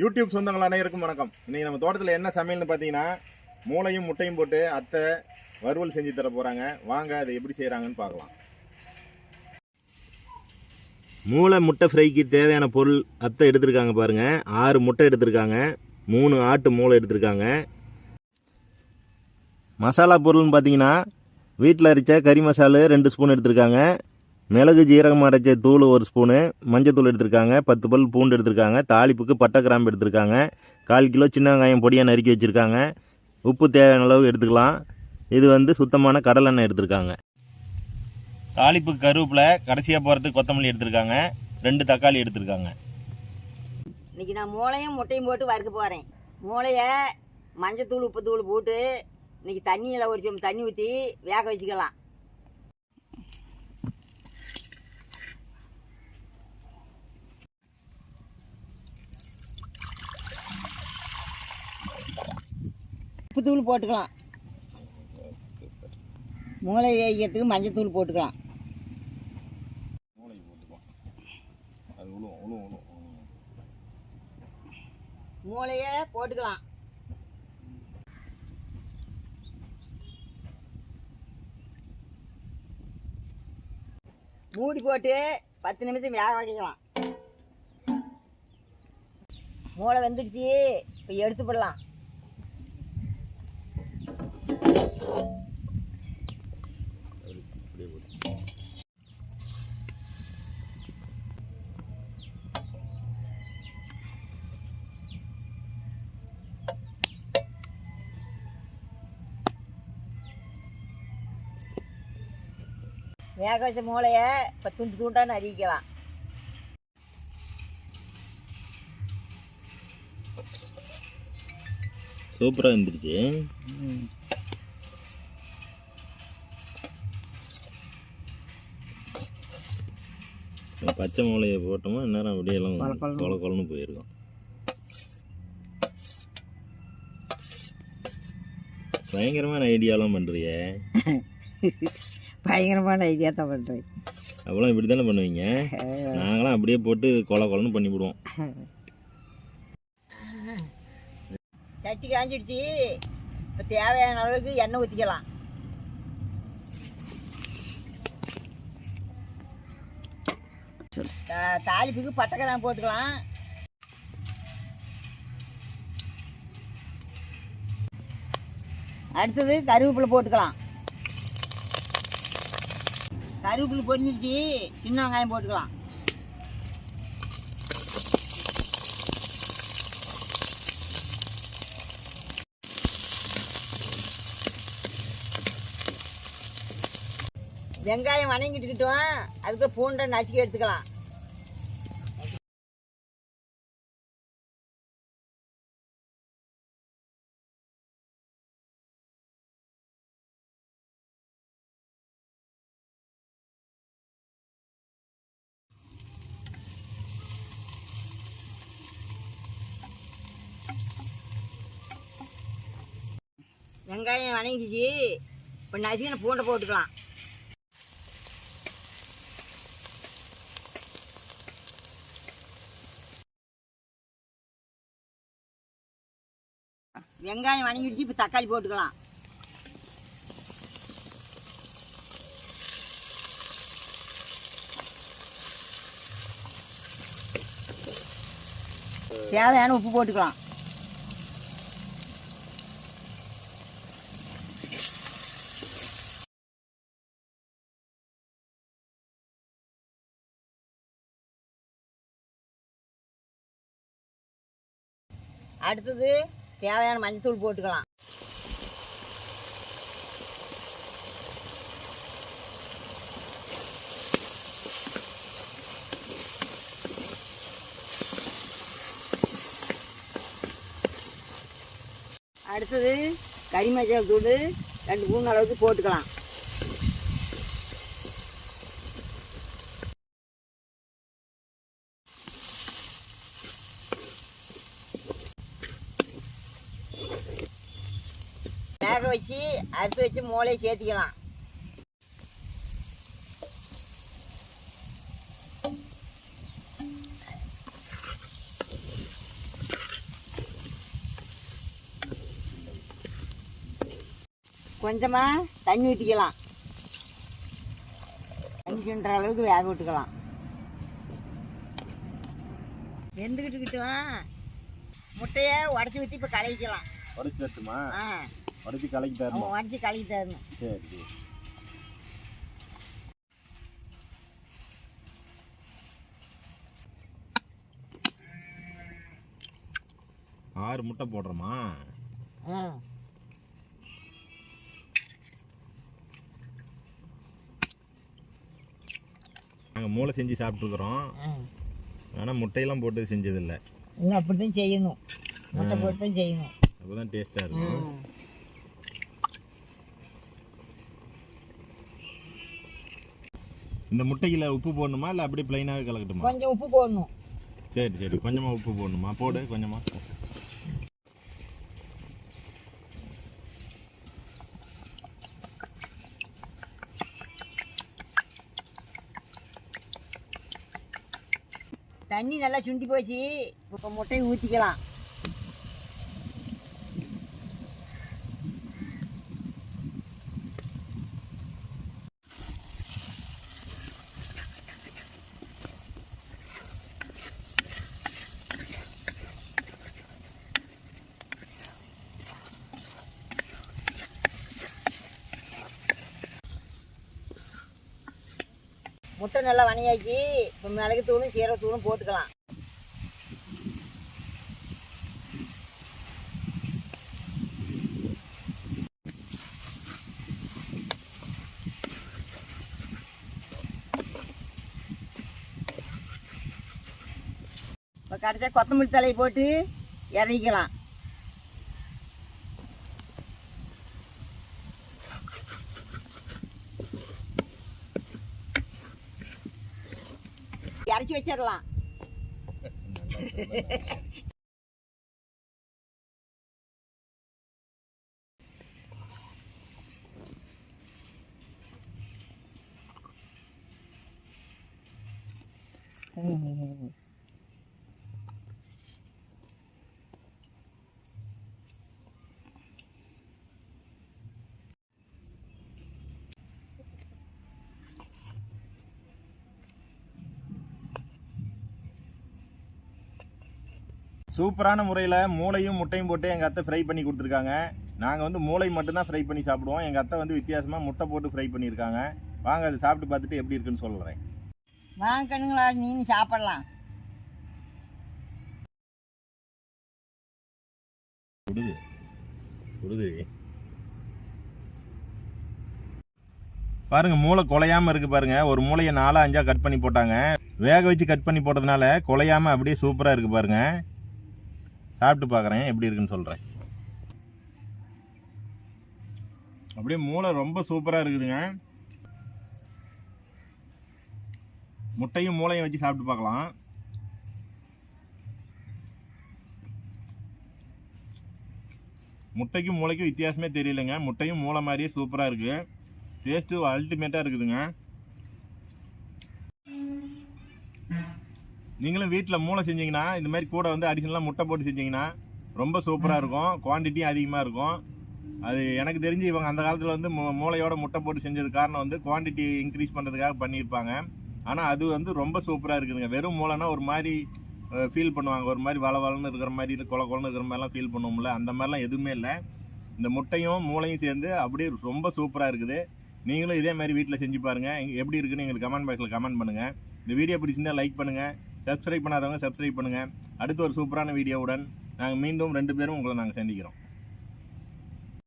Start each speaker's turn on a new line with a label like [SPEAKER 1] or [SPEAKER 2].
[SPEAKER 1] YouTube சொந்தங்கள் அனைவருக்கும் வணக்கம். இன்றைக்கி நம்ம தோட்டத்தில் என்ன சமையல்னு பார்த்தீங்கன்னா மூளையும் முட்டையும் போட்டு அத்தை வறுவல் செஞ்சு தர போகிறாங்க வாங்க அதை எப்படி செய்கிறாங்கன்னு பார்க்கலாம். மூளை முட்டை ஃப்ரைக்கு தேவையான பொருள் அத்தை எடுத்திருக்காங்க பாருங்கள் ஆறு முட்டை எடுத்திருக்காங்க. மூணு ஆட்டு மூளை எடுத்திருக்காங்க. மசாலா பொருள்னு பார்த்தீங்கன்னா வீட்டில் அரைச்ச கறி மசாலு ரெண்டு ஸ்பூன் எடுத்திருக்காங்க. மிளகு ஜீரகம் அரைச்ச தூள் ஒரு ஸ்பூனு மஞ்சத்தூள் எடுத்திருக்காங்க பத்து பல் பூண்டு எடுத்திருக்காங்க தாளிப்புக்கு பட்டை கிராம்பு எடுத்திருக்காங்க கால் கிலோ சின்ன வெங்காயம் பொடியாக நறுக்கி வச்சுருக்காங்க உப்பு தேவையான அளவு எடுத்துக்கலாம். இது வந்து சுத்தமான கடலெண்ணெய் எடுத்திருக்காங்க. தாளிப்புக்கு கருவேப்பில் கடைசியாக போகிறதுக்கு கொத்தமல்லி எடுத்திருக்காங்க ரெண்டு தக்காளி எடுத்திருக்காங்க.
[SPEAKER 2] இன்றைக்கி நான் மூளையும் முட்டையும் போட்டு வறுக்க போகிறேன் மூளையை மஞ்சத்தூள் உப்புத்தூள் போட்டு இன்னைக்கு தண்ணியில் ஒரு தண்ணி ஊற்றி வேக வச்சுக்கலாம். உப்புத்தூள் போட்டுக்கலாம். மூளை வேகிறதுக்கு மஞ்சத்தூள் போட்டுக்கலாம்.
[SPEAKER 1] மூளையே
[SPEAKER 2] மூளையை போட்டுக்கலாம். மூடி போட்டு பத்து நிமிஷம் வேக வைக்கலாம். மூளை வெந்துடுச்சு இப்போ எடுத்து போடலாம். வேக வச்ச மூளையை இப்போ துண்டு துண்டாக நறுக்கிக்கலாம்
[SPEAKER 1] சூப்பராக இருந்துருச்சு பச்சை மூளையை போட்டோமா இந்நேரம் அப்படியே எல்லாம் கொல கொலன்னு போயிருக்கும் பயங்கரமான ஐடியாலாம் பண்ணுறியே
[SPEAKER 2] பயங்கரமான ஐடியா தான் பண்ணுறேன்
[SPEAKER 1] அப்போலாம் இப்படி தானே பண்ணுவீங்க? நாங்களாம் அப்படியே போட்டு கொல கொலன்னு பண்ணி விடுவோம்
[SPEAKER 2] சட்டி காஞ்சிடுச்சு. இப்போ தேவையான அளவுக்கு எண்ணெய் ஊற்றிக்கலாம் தா- தாளிப்புக்கு பட்டைக்கிராம் போட்டுக்கலாம். அடுத்தது கருவேப்பிலை போட்டுக்கலாம். கருவேப்பிலை பொரிஞ்சிடுச்சு சின்ன வெங்காயம் போட்டுக்கலாம். வெங்காயம் வணங்கிட்டுக்கிட்டோம். அதுக்கு பூண்டை நச்சுக்க எடுத்துக்கலாம். வெங்காயம் வணங்கிச்சு இப்போ நசுக்கின பூண்டை போட்டுக்கலாம். வெங்காயம் வணங்கிடுச்சு இப்போ தக்காளி போட்டுக்கலாம். தேவையான உப்பு போட்டுக்கலாம். அடுத்தது தேவையான மஞ்சத்தூள் போட்டுக்கலாம். அடுத்தது கறி மஞ்சள் தூள் ரெண்டு மூணு அளவுக்கு போட்டுக்கலாம். ஊற வச்சு அரிசி வச்சு மூளையை சேர்த்திக்கலாம். கொஞ்சமாக தண்ணி ஊற்றிக்கலாம் தண்ணி சுண்டுற அளவுக்கு வேக விட்டுக்கலாம். வெந்துக்கிட்டுக்கிட்டோம் முட்டையை உடச்சி ஊற்றி இப்போ கலைக்கலாம்
[SPEAKER 1] உடச்சி தட்டுமா
[SPEAKER 2] ஆ.
[SPEAKER 1] உடச்சி கலக்கி தரணும்.
[SPEAKER 2] உடச்சி கலக்கி தரணும்.
[SPEAKER 1] சரி சரி. ஆறு முட்டை போடுறோமா? நாங்கள் மூளை செஞ்சு சாப்பிட்ருக்குறோம் ஆனால் முட்டையெல்லாம் போட்டு செஞ்சதில்லை.
[SPEAKER 2] இல்லை அப்படி தான் செய்யணும். முட்டை போட்டு தான் செய்யணும்.
[SPEAKER 1] அப்போ தான் டேஸ்ட்டாக இருக்கும். இந்த முட்டையில் உப்பு போடணுமா இல்லை அப்படியே ப்ளைனாகவே கலக்கட்டுமா?
[SPEAKER 2] கொஞ்சம் உப்பு போடணும்.
[SPEAKER 1] சரி சரி. கொஞ்சமாக உப்பு போடணுமா? போடு கொஞ்சமாக
[SPEAKER 2] தண்ணி நல்லா சுண்டி போச்சு. இப்போ முட்டையை ஊற்றிக்கலாம் முட்டை நல்லா வணியாக்கி இப்போ மிளகு தூளும் சீரகத்தூளும் போட்டுக்கலாம். இப்போ கடைசியாக கொத்தமல்லி தலையை போட்டு இறக்கிக்கலாம். 吃了。
[SPEAKER 1] சூப்பரான முறையில் மூளையும் முட்டையும் போட்டு எங்கள் அத்தை ஃப்ரை பண்ணி கொடுத்துருக்காங்க. நாங்கள் வந்து மூளை மட்டும்தான் ஃப்ரை பண்ணி சாப்பிடுவோம். எங்கள் அத்தை வந்து வித்தியாசமாக முட்டை போட்டு ஃப்ரை பண்ணியிருக்காங்க. வாங்க அதை சாப்பிட்டு பார்த்துட்டு எப்படி இருக்குன்னு சொல்கிறேன்
[SPEAKER 2] வாங்க கண்ணுங்களா நீங்க சாப்பிடலாம்.
[SPEAKER 1] கொடுது கொடுது பாருங்க மூளை குலையாம இருக்கு பாருங்க. ஒரு மூளையை நாலா அஞ்சா கட் பண்ணி போட்டாங்க. வேக வச்சு கட் பண்ணி போட்டதுனால குலையாம அப்படியே சூப்பரா இருக்கு பாருங்க. சாப்பிட்டு பார்க்குறேன். எப்படி இருக்குன்னு சொல்கிறேன் அப்படியே மூளை ரொம்ப சூப்பராக இருக்குதுங்க. முட்டையும் மூளையும் வச்சு சாப்பிட்டு பார்க்கலாம். முட்டைக்கும் மூளைக்கும் வித்தியாசமே தெரியலங்க. முட்டையும் மூளை மாதிரியே சூப்பராக இருக்குது டேஸ்ட்டு அல்டிமேட்டாக இருக்குதுங்க. நீங்களும் வீட்டில் மூளை செஞ்சீங்கன்னா இந்த மாதிரி கூட வந்து அடிஷனலாக முட்டை போட்டு செஞ்சீங்கன்னா ரொம்ப சூப்பராக இருக்கும். குவான்டிட்டியும் அதிகமாக இருக்கும். அது எனக்கு தெரிஞ்சு இவங்க அந்த காலத்தில் வந்து மூளையோட முட்டை போட்டு செஞ்சது காரணம் வந்து குவான்டிட்டி இன்க்ரீஸ் பண்ணுறதுக்காக பண்ணியிருப்பாங்க. ஆனால் அது வந்து ரொம்ப சூப்பராக இருக்குதுங்க. வெறும் மூளைனா ஒரு மாதிரி ஃபீல் பண்ணுவாங்க. ஒரு மாதிரி வள வளன்னு இருக்கிற மாதிரி கொல கொலன்னு இருக்கிற மாதிரிலாம் ஃபீல் பண்ணுவோம்ல. அந்த மாதிரிலாம் எதுவுமே இல்லை. இந்த முட்டையும் மூளையும் சேர்ந்து அப்படியே ரொம்ப சூப்பராக இருக்குது. நீங்களும் இதே மாதிரி வீட்டில் செஞ்சு பாருங்கள் எப்படி இருக்குன்னு எங்களுக்கு கமெண்ட் பாக்ஸில் கமெண்ட் பண்ணுங்கள் இந்த வீடியோ பிடிச்சிருந்தா லைக் பண்ணுங்கள் சப்ஸ்கிரைப் பண்ணாதவங்க சப்ஸ்கிரைப் பண்ணுங்கள் அடுத்து ஒரு சூப்பரான வீடியோவுடன் நாங்கள் மீண்டும் ரெண்டு பேரும் உங்களை நாங்கள் சந்திக்கிறோம்.